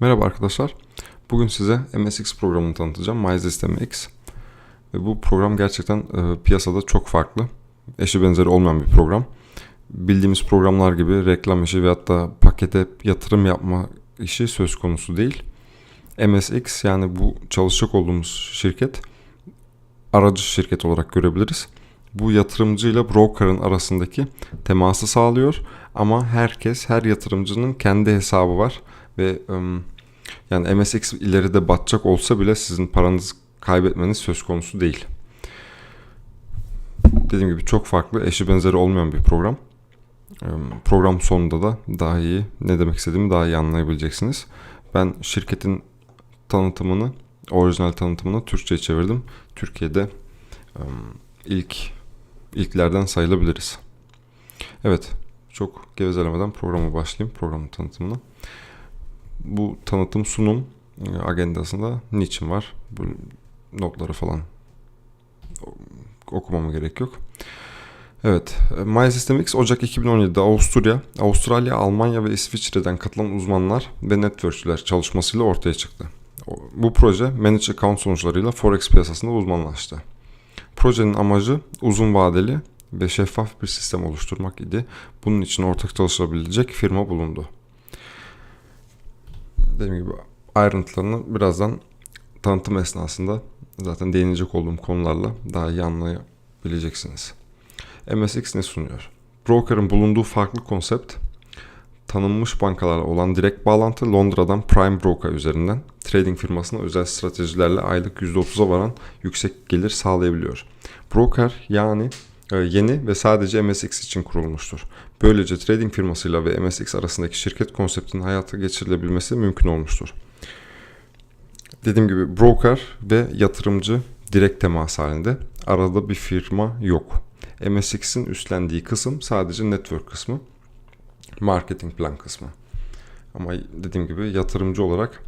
Merhaba arkadaşlar. Bugün size MSX programını tanıtacağım. MySystem X. Ve bu program gerçekten e, piyasada çok farklı. Eşi benzeri olmayan bir program. Bildiğimiz programlar gibi reklam işi ve hatta pakete yatırım yapma işi söz konusu değil. MSX yani bu çalışacak olduğumuz şirket aracı şirket olarak görebiliriz. Bu yatırımcıyla broker'ın arasındaki teması sağlıyor ama herkes her yatırımcının kendi hesabı var ve yani MSX ileride batacak olsa bile sizin paranızı kaybetmeniz söz konusu değil. Dediğim gibi çok farklı, eşi benzeri olmayan bir program. Program sonunda da daha iyi ne demek istediğimi daha iyi anlayabileceksiniz. Ben şirketin tanıtımını, orijinal tanıtımını Türkçe'ye çevirdim. Türkiye'de ilk ilklerden sayılabiliriz. Evet, çok gevezelemeden programa başlayayım, programın tanıtımına. Bu tanıtım sunum e, agendasında niçin var? Bu notları falan okumama gerek yok. Evet, e, MySystem X Ocak 2017'de Avusturya, Avustralya, Almanya ve İsviçre'den katılan uzmanlar ve networkçüler çalışmasıyla ortaya çıktı. Bu proje Managed Account sonuçlarıyla Forex piyasasında uzmanlaştı. Projenin amacı uzun vadeli ve şeffaf bir sistem oluşturmak idi. Bunun için ortak çalışabilecek firma bulundu. Dediğim gibi ayrıntılarını birazdan tanıtım esnasında zaten değinecek olduğum konularla daha iyi anlayabileceksiniz. MSX ne sunuyor? Broker'ın bulunduğu farklı konsept tanınmış bankalarla olan direkt bağlantı Londra'dan Prime Broker üzerinden trading firmasına özel stratejilerle aylık %30'a varan yüksek gelir sağlayabiliyor. Broker yani yeni ve sadece MSX için kurulmuştur. Böylece trading firmasıyla ve MSX arasındaki şirket konseptinin hayata geçirilebilmesi mümkün olmuştur. Dediğim gibi broker ve yatırımcı direkt temas halinde. Arada bir firma yok. MSX'in üstlendiği kısım sadece network kısmı. Marketing plan kısmı. Ama dediğim gibi yatırımcı olarak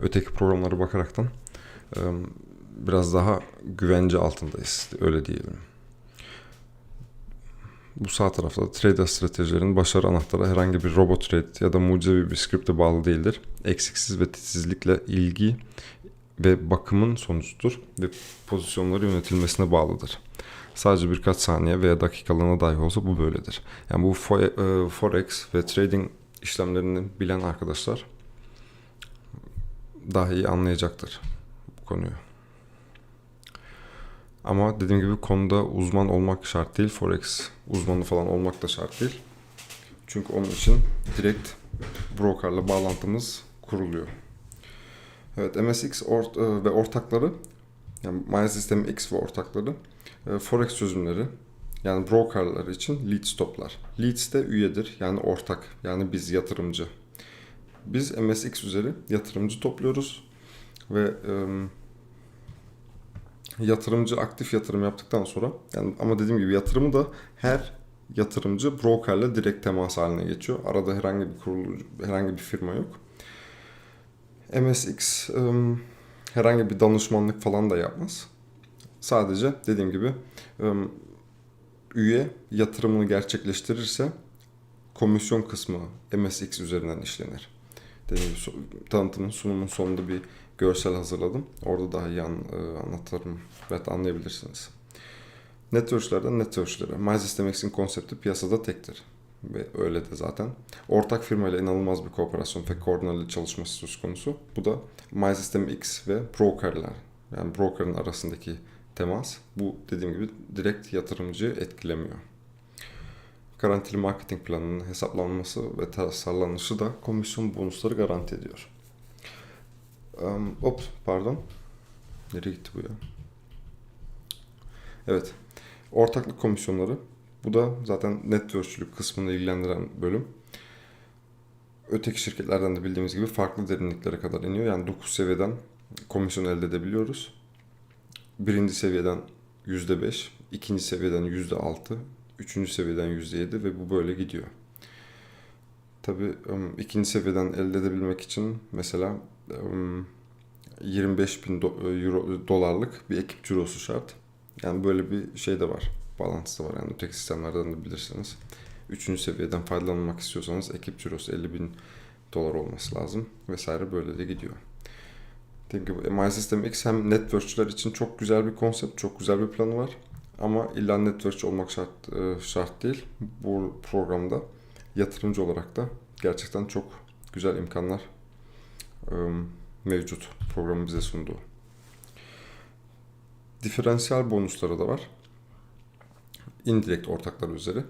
öteki programlara bakaraktan e, biraz daha güvence altındayız. Öyle diyelim. Bu sağ tarafta da trader stratejilerinin başarı anahtarı herhangi bir robot trade ya da mucizevi bir skripte bağlı değildir. Eksiksiz ve titizlikle ilgi ve bakımın sonucudur ve pozisyonları yönetilmesine bağlıdır. Sadece birkaç saniye veya dakikalığına dahi olsa bu böyledir. Yani bu e, forex ve trading işlemlerini bilen arkadaşlar daha iyi anlayacaktır bu konuyu. Ama dediğim gibi konuda uzman olmak şart değil. Forex uzmanı falan olmak da şart değil. Çünkü onun için direkt brokerla bağlantımız kuruluyor. Evet MSX ort- e, ve ortakları yani MySystem X ve ortakları e, Forex çözümleri yani brokerlar için lead stoplar. Leads de üyedir yani ortak yani biz yatırımcı. Biz MSX üzeri yatırımcı topluyoruz ve yatırımcı aktif yatırım yaptıktan sonra yani ama dediğim gibi yatırımı da her yatırımcı brokerle direkt temas haline geçiyor. Arada herhangi bir kurulu herhangi bir firma yok. MSX ım, herhangi bir danışmanlık falan da yapmaz. Sadece dediğim gibi ım, üye yatırımını gerçekleştirirse komisyon kısmı MSX üzerinden işlenir. Dediğim gibi tanıtımın sunumun sonunda bir görsel hazırladım. Orada daha iyi e, anlatırım ve anlayabilirsiniz. Network'lerden network'lere. MySystem X'in konsepti piyasada tektir. Ve öyle de zaten. Ortak firmayla inanılmaz bir kooperasyon ve koordineli çalışması söz konusu. Bu da MySystem X ve brokerler. Yani broker'ın arasındaki temas. Bu dediğim gibi direkt yatırımcıyı etkilemiyor. Garantili marketing planının hesaplanması ve tasarlanışı da komisyon bonusları garanti ediyor. Um, hop pardon. Nereye gitti bu ya? Evet. Ortaklık komisyonları. Bu da zaten networkçülük kısmını ilgilendiren bölüm. Öteki şirketlerden de bildiğimiz gibi farklı derinliklere kadar iniyor. Yani 9 seviyeden komisyon elde edebiliyoruz. Birinci seviyeden %5, ikinci seviyeden %6, üçüncü seviyeden %7 ve bu böyle gidiyor. Tabii ikinci seviyeden elde edebilmek için mesela ım, 25 bin do- euro, dolarlık bir ekip cirosu şart. Yani böyle bir şey de var. Bağlantısı da var. Yani öteki sistemlerden de bilirsiniz. Üçüncü seviyeden faydalanmak istiyorsanız ekip cirosu 50 bin dolar olması lazım vesaire böyle de gidiyor. Dediğim gibi MySystem X hem networkçüler için çok güzel bir konsept, çok güzel bir planı var. Ama illa networkçü olmak şart, e, şart değil. Bu programda yatırımcı olarak da gerçekten çok güzel imkanlar e, mevcut programın bize sunduğu. Diferansiyel bonusları da var. Indirekt ortaklar üzeri.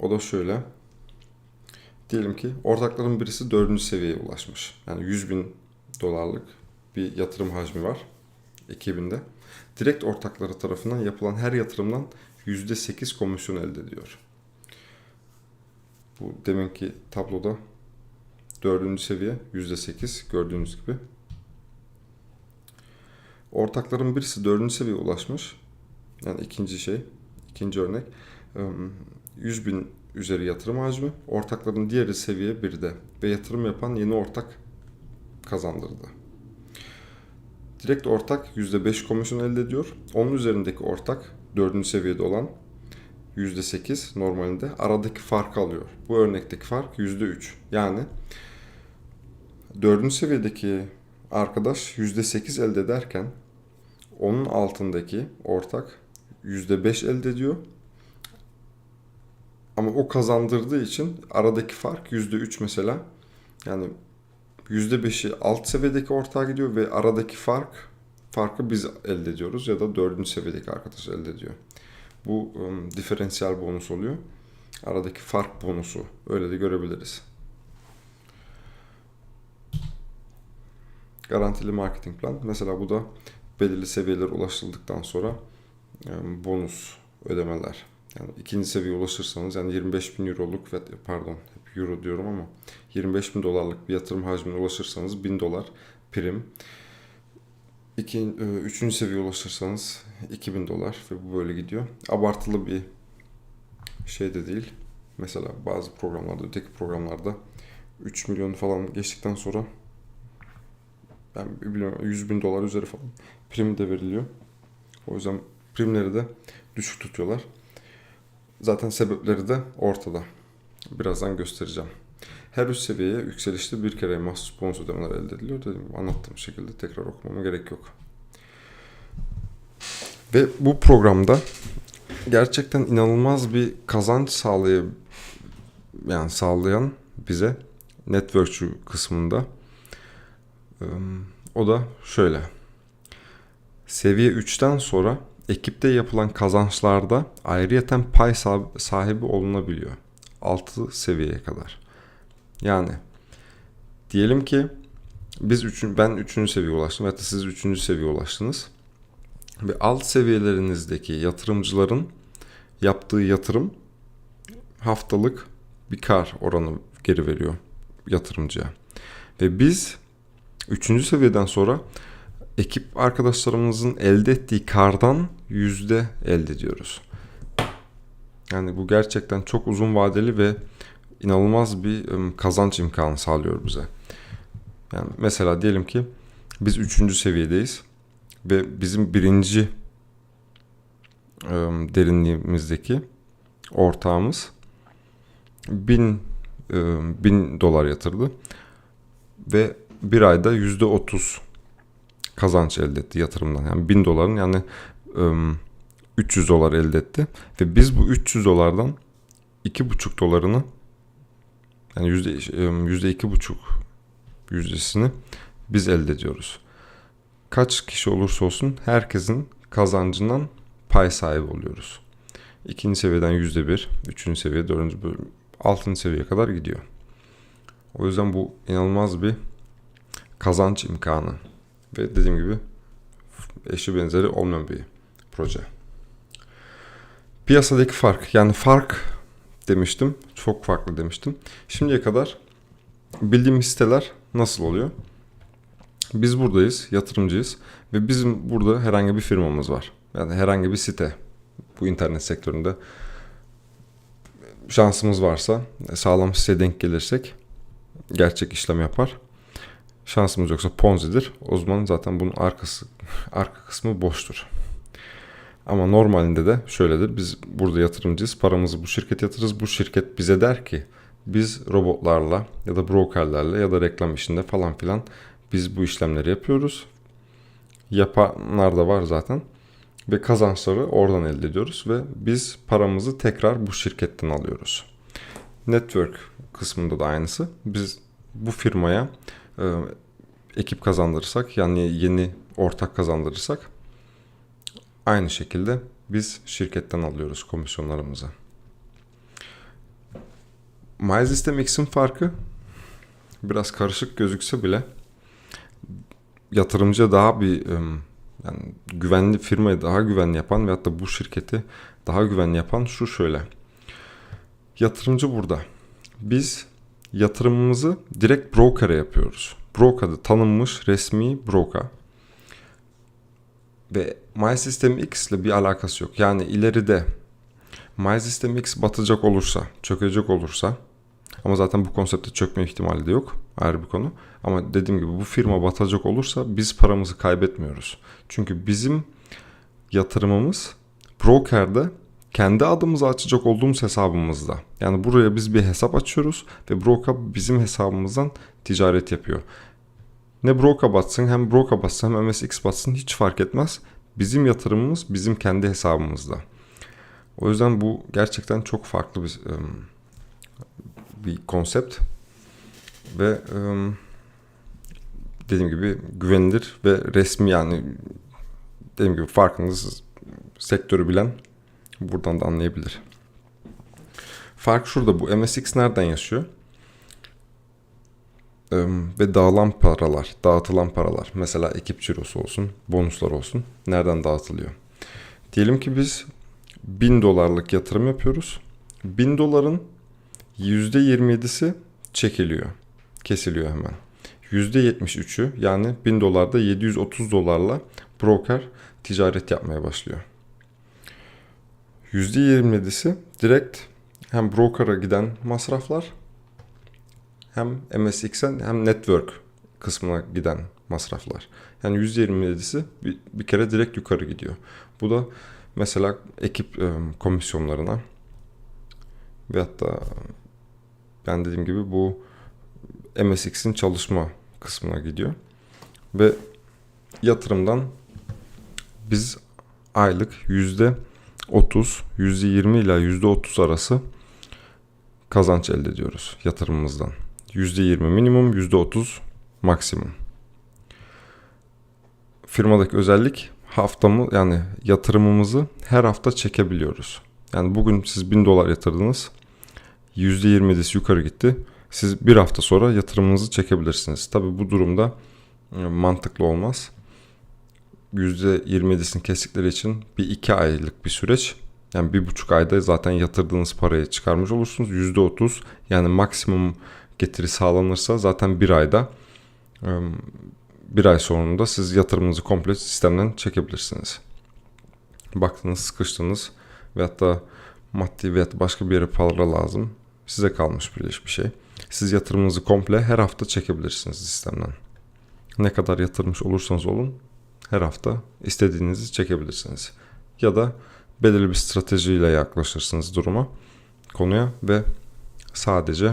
O da şöyle. Diyelim ki ortakların birisi dördüncü seviyeye ulaşmış. Yani 100 bin dolarlık bir yatırım hacmi var ekibinde. Direkt ortakları tarafından yapılan her yatırımdan %8 komisyon elde ediyor. Bu deminki tabloda dördüncü seviye %8 gördüğünüz gibi. Ortakların birisi dördüncü seviyeye ulaşmış. Yani ikinci şey, ikinci örnek. 100 bin üzeri yatırım hacmi. Ortakların diğeri seviye 1'de ve yatırım yapan yeni ortak kazandırdı. Direkt ortak %5 komisyon elde ediyor. Onun üzerindeki ortak 4. seviyede olan %8 normalinde aradaki farkı alıyor. Bu örnekteki fark %3. Yani 4. seviyedeki arkadaş %8 elde ederken onun altındaki ortak %5 elde ediyor. Ama o kazandırdığı için aradaki fark %3 mesela. Yani %5'i alt seviyedeki ortağa gidiyor ve aradaki fark farkı biz elde ediyoruz ya da dördüncü seviyedeki arkadaş elde ediyor. Bu um, diferansiyel bonus oluyor. Aradaki fark bonusu. Öyle de görebiliriz. Garantili marketing plan. Mesela bu da belirli seviyelere ulaşıldıktan sonra um, bonus ödemeler. Yani ikinci seviyeye ulaşırsanız yani 25 bin euroluk ve pardon hep euro diyorum ama 25 bin dolarlık bir yatırım hacmine ulaşırsanız 1000 dolar prim. İki, e, üçüncü seviyeye ulaşırsanız 2000 dolar ve bu böyle gidiyor. Abartılı bir şey de değil. Mesela bazı programlarda, öteki programlarda 3 milyon falan geçtikten sonra ben bilmiyorum 100 bin dolar üzeri falan prim de veriliyor. O yüzden primleri de düşük tutuyorlar. Zaten sebepleri de ortada. Birazdan göstereceğim. Her üst seviyeye yükselişte bir kere mahsus bonus ödemeler elde ediliyor. Dedim, anlattığım şekilde tekrar okumama gerek yok. Ve bu programda gerçekten inanılmaz bir kazanç sağlay yani sağlayan bize networkçü kısmında o da şöyle. Seviye 3'ten sonra ekipte yapılan kazançlarda ayrıyeten pay sahibi olunabiliyor. 6 seviyeye kadar. Yani diyelim ki biz üçün, ben 3. seviyeye ulaştım da siz 3. seviyeye ulaştınız. Ve alt seviyelerinizdeki yatırımcıların yaptığı yatırım haftalık bir kar oranı geri veriyor yatırımcıya. Ve biz 3. seviyeden sonra ekip arkadaşlarımızın elde ettiği kardan yüzde elde ediyoruz. Yani bu gerçekten çok uzun vadeli ve inanılmaz bir kazanç imkanı sağlıyor bize. Yani mesela diyelim ki biz üçüncü seviyedeyiz ve bizim birinci derinliğimizdeki ortağımız bin, bin dolar yatırdı ve bir ayda yüzde otuz kazanç elde etti yatırımdan. Yani 1000 doların yani 300 dolar elde etti. Ve biz bu 300 dolardan 2,5 dolarını yani yüzde, yüzde iki buçuk yüzdesini biz elde ediyoruz. Kaç kişi olursa olsun herkesin kazancından pay sahibi oluyoruz. İkinci seviyeden yüzde bir, üçüncü seviye, dördüncü bölüm, altıncı seviyeye kadar gidiyor. O yüzden bu inanılmaz bir kazanç imkanı. Ve dediğim gibi eşi benzeri olmayan bir proje. Piyasadaki fark yani fark demiştim. Çok farklı demiştim. Şimdiye kadar bildiğim siteler nasıl oluyor? Biz buradayız, yatırımcıyız ve bizim burada herhangi bir firmamız var. Yani herhangi bir site bu internet sektöründe şansımız varsa sağlam siteye denk gelirsek gerçek işlem yapar şansımız yoksa Ponzi'dir. O zaman zaten bunun arkası arka kısmı boştur. Ama normalinde de şöyledir. Biz burada yatırımcıyız. Paramızı bu şirket yatırırız. Bu şirket bize der ki Biz robotlarla ya da brokerlerle ya da reklam işinde falan filan biz bu işlemleri yapıyoruz. Yapanlar da var zaten. Ve kazançları oradan elde ediyoruz ve biz paramızı tekrar bu şirketten alıyoruz. Network kısmında da aynısı. Biz bu firmaya e, ekip kazandırırsak yani yeni ortak kazandırırsak aynı şekilde biz şirketten alıyoruz komisyonlarımızı. MySystem X'in farkı biraz karışık gözükse bile yatırımcıya daha bir ım, yani güvenli firmayı daha güvenli yapan veyahut da bu şirketi daha güvenli yapan şu şöyle. Yatırımcı burada. Biz yatırımımızı direkt broker'a yapıyoruz. Broker da tanınmış resmi broker. Ve MySystem X ile bir alakası yok. Yani ileride MySystem X batacak olursa, çökecek olursa ama zaten bu konsepte çökme ihtimali de yok. Ayrı bir konu. Ama dediğim gibi bu firma batacak olursa biz paramızı kaybetmiyoruz. Çünkü bizim yatırımımız broker'de kendi adımıza açacak olduğumuz hesabımızda. Yani buraya biz bir hesap açıyoruz ve broker bizim hesabımızdan ticaret yapıyor. Ne broker batsın hem broker batsın hem MSX batsın hiç fark etmez. Bizim yatırımımız bizim kendi hesabımızda. O yüzden bu gerçekten çok farklı bir bir konsept ve dediğim gibi güvenilir ve resmi yani dediğim gibi farkınız sektörü bilen buradan da anlayabilir. Fark şurada bu MSX nereden yaşıyor? Ve dağılan paralar, dağıtılan paralar. Mesela ekip cirosu olsun, bonuslar olsun. Nereden dağıtılıyor? Diyelim ki biz 1000 dolarlık yatırım yapıyoruz. 1000 doların %27'si çekiliyor. Kesiliyor hemen. %73'ü yani 1000 dolarda 730 dolarla broker ticaret yapmaya başlıyor. %27'si direkt hem broker'a giden masraflar hem MSX'en hem network kısmına giden masraflar. Yani %27'si bir, bir kere direkt yukarı gidiyor. Bu da mesela ekip e, komisyonlarına ve hatta ben dediğim gibi bu MSX'in çalışma kısmına gidiyor. Ve yatırımdan biz aylık yüzde 30, yüzde 20 ile yüzde 30 arası kazanç elde ediyoruz yatırımımızdan. Yüzde 20 minimum, yüzde 30 maksimum. Firmadaki özellik haftamı yani yatırımımızı her hafta çekebiliyoruz. Yani bugün siz 1000 dolar yatırdınız. %20'desi yukarı gitti. Siz bir hafta sonra yatırımınızı çekebilirsiniz. Tabi bu durumda e, mantıklı olmaz. %27'sini kestikleri için bir iki aylık bir süreç. Yani bir buçuk ayda zaten yatırdığınız parayı çıkarmış olursunuz. %30 yani maksimum getiri sağlanırsa zaten bir ayda e, bir ay sonunda siz yatırımınızı komple sistemden çekebilirsiniz. Baktınız sıkıştınız ve hatta maddi veya başka bir yere para lazım. Size kalmış bir şey. Siz yatırımınızı komple her hafta çekebilirsiniz sistemden. Ne kadar yatırmış olursanız olun her hafta istediğinizi çekebilirsiniz. Ya da belirli bir stratejiyle yaklaşırsınız duruma, konuya ve sadece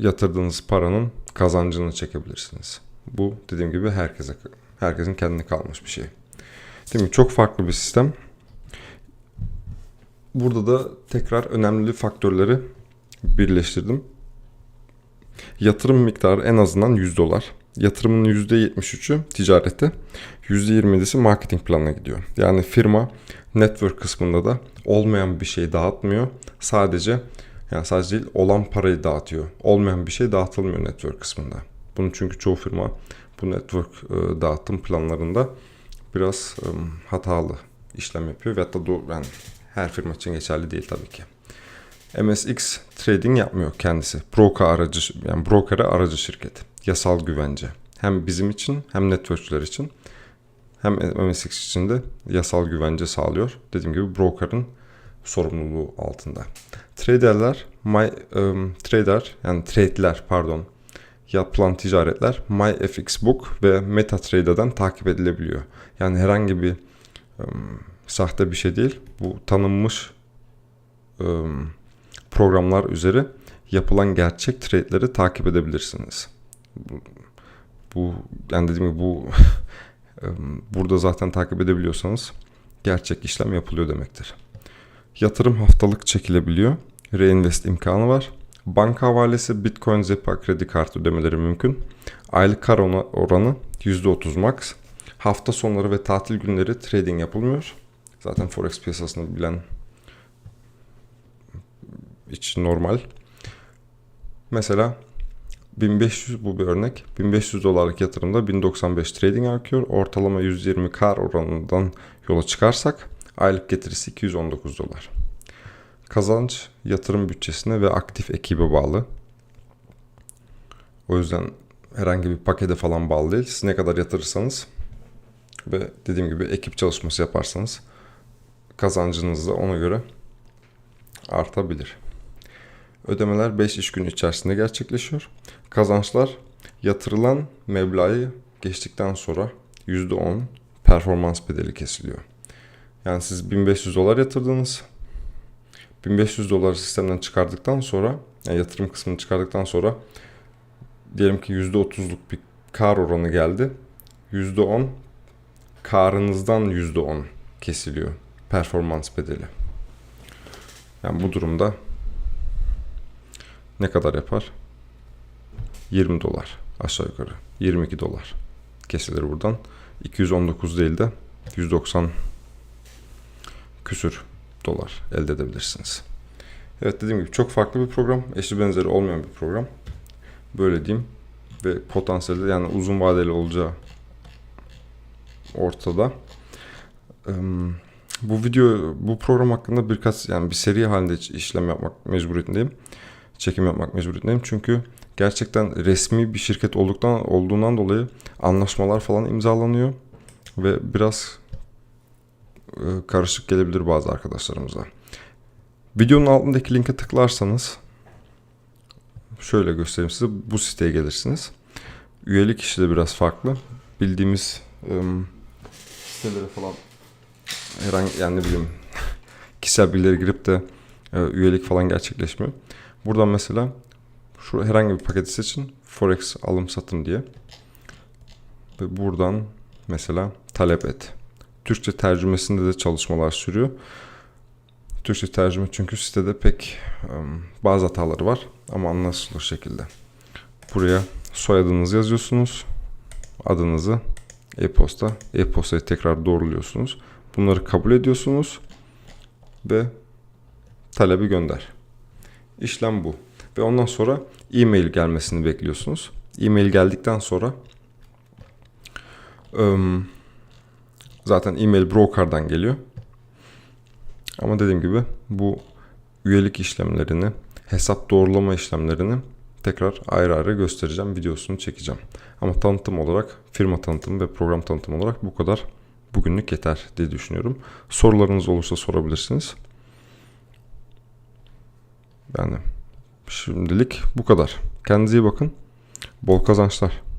yatırdığınız paranın kazancını çekebilirsiniz. Bu dediğim gibi herkese herkesin kendine kalmış bir şey. Değil? Çok farklı bir sistem. Burada da tekrar önemli faktörleri birleştirdim. Yatırım miktarı en azından 100 dolar. Yatırımın %73'ü ticarete, %27'si marketing planına gidiyor. Yani firma network kısmında da olmayan bir şey dağıtmıyor. Sadece yani sadece değil olan parayı dağıtıyor. Olmayan bir şey dağıtılmıyor network kısmında. Bunu çünkü çoğu firma bu network e, dağıtım planlarında biraz hatalı işlem yapıyor ve hatta doğru, yani her firma için geçerli değil tabii ki. MSX trading yapmıyor kendisi. Broker aracı yani broker'e aracı şirket. Yasal güvence. Hem bizim için hem networkçüler için hem MSX için de yasal güvence sağlıyor. Dediğim gibi broker'ın sorumluluğu altında. Traderler, my, um, trader yani trade'ler pardon yapılan ticaretler MyFXBook ve MetaTrader'dan takip edilebiliyor. Yani herhangi bir um, sahte bir şey değil. Bu tanınmış um, programlar üzeri yapılan gerçek trade'leri takip edebilirsiniz. Bu, bu yani dediğim gibi bu em, burada zaten takip edebiliyorsanız gerçek işlem yapılıyor demektir. Yatırım haftalık çekilebiliyor. Reinvest imkanı var. Banka havalesi, Bitcoin, Zepa, kredi kartı ödemeleri mümkün. Aylık kar oranı %30 max. Hafta sonları ve tatil günleri trading yapılmıyor. Zaten forex piyasasını bilen için normal. Mesela 1500 bu bir örnek. 1500 dolarlık yatırımda 1095 trading akıyor. Ortalama 120 kar oranından yola çıkarsak aylık getirisi 219 dolar. Kazanç yatırım bütçesine ve aktif ekibe bağlı. O yüzden herhangi bir pakete falan bağlı değil. Siz ne kadar yatırırsanız ve dediğim gibi ekip çalışması yaparsanız kazancınız da ona göre artabilir. Ödemeler 5 iş günü içerisinde gerçekleşiyor. Kazançlar yatırılan meblağı geçtikten sonra %10 performans bedeli kesiliyor. Yani siz 1500 dolar yatırdınız. 1500 dolar sistemden çıkardıktan sonra yani yatırım kısmını çıkardıktan sonra diyelim ki %30'luk bir kar oranı geldi. %10 karınızdan %10 kesiliyor performans bedeli. Yani bu durumda ne kadar yapar? 20 dolar aşağı yukarı. 22 dolar kesilir buradan. 219 değil de 190 küsür dolar elde edebilirsiniz. Evet dediğim gibi çok farklı bir program. Eşi benzeri olmayan bir program. Böyle diyeyim. Ve potansiyeli yani uzun vadeli olacağı ortada. Bu video, bu program hakkında birkaç yani bir seri halinde iş- işlem yapmak mecburiyetindeyim. Çekim yapmak mecburiyetindeyim. Çünkü gerçekten resmi bir şirket olduktan olduğundan dolayı anlaşmalar falan imzalanıyor ve biraz karışık gelebilir bazı arkadaşlarımıza. Videonun altındaki linke tıklarsanız şöyle göstereyim size bu siteye gelirsiniz. Üyelik işi de biraz farklı. Bildiğimiz ım, sitelere falan herhangi yani ne bileyim kişisel bilgileri girip de e, üyelik falan gerçekleşmiyor. Buradan mesela şu herhangi bir paketi seçin. Forex alım satım diye. Ve buradan mesela talep et. Türkçe tercümesinde de çalışmalar sürüyor. Türkçe tercüme çünkü sitede pek bazı hataları var ama anlaşılır şekilde. Buraya soyadınızı yazıyorsunuz. Adınızı, e-posta, e-postayı tekrar doğruluyorsunuz. Bunları kabul ediyorsunuz ve talebi gönder. İşlem bu. Ve ondan sonra e-mail gelmesini bekliyorsunuz. E-mail geldikten sonra ım, zaten e-mail broker'dan geliyor. Ama dediğim gibi bu üyelik işlemlerini, hesap doğrulama işlemlerini tekrar ayrı ayrı göstereceğim, videosunu çekeceğim. Ama tanıtım olarak, firma tanıtımı ve program tanıtımı olarak bu kadar bugünlük yeter diye düşünüyorum. Sorularınız olursa sorabilirsiniz. Yani şimdilik bu kadar. Kendinize iyi bakın. Bol kazançlar.